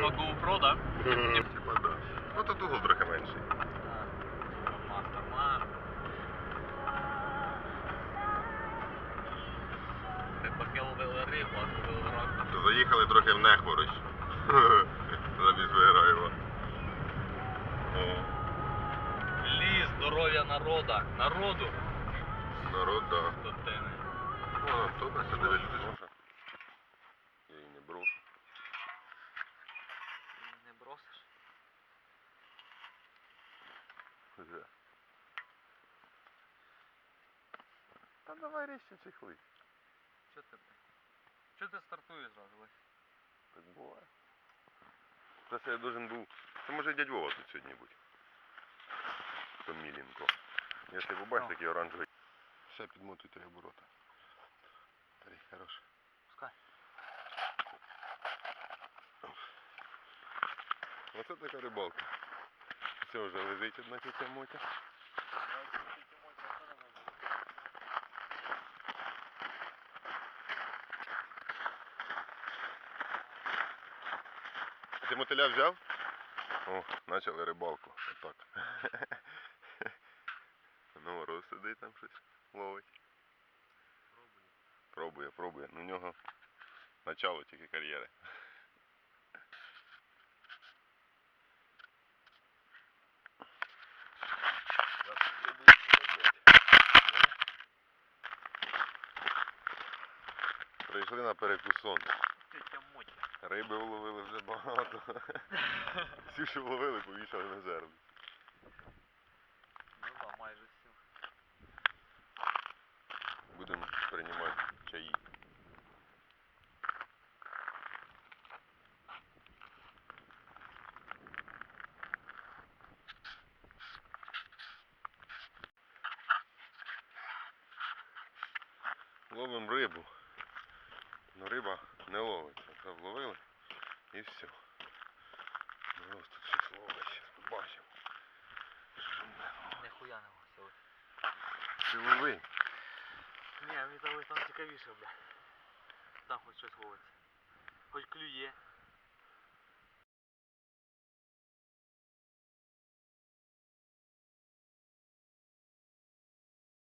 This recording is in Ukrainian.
По GoPro, да? Типа да. Ну тут угол трохи менший. Поки ловили рибу, а зробили рак. Заїхали трохи в Нехворощ. Замість Виграєва. О, Ліс, здоров'я народа. Народу. народ, да. Тут ти не. О, автобус, а дивись, ти ж. Я її не брошу. Вже. Та давай ріще чехли. Що ти? Що ти стартуєш зразу, Лесь? Так буває. Це я должен був. Це може дядь Вова тут сьогодні бути. Томіленко. Якщо побачиш О. такий оранжевий. Все підмотуй три оборота. Три, хорош. Пускай. Оце така рибалка. Все вже лежить одна тітя мотя. Ти мотиля взяв? О, почали рибалку. Отак. Ну, мороз сидить там щось ловить. Пробує, пробує. Ну, у нього начало тільки кар'єри. Прийшли на перекусон. Риби вловили вже багато. Всі, що вловили, повішали на зерно. Ну да, майже всю. Будемо приймати чаї. Ловимо рибу. Но риба не ловиться. Вловили і все. Ну, тут щось ловить, зараз побачимо. Нихуя не ловся. Ти лови. Ні, мені там цікавіше, бля. Там хоч щось ловиться. Хоч клює.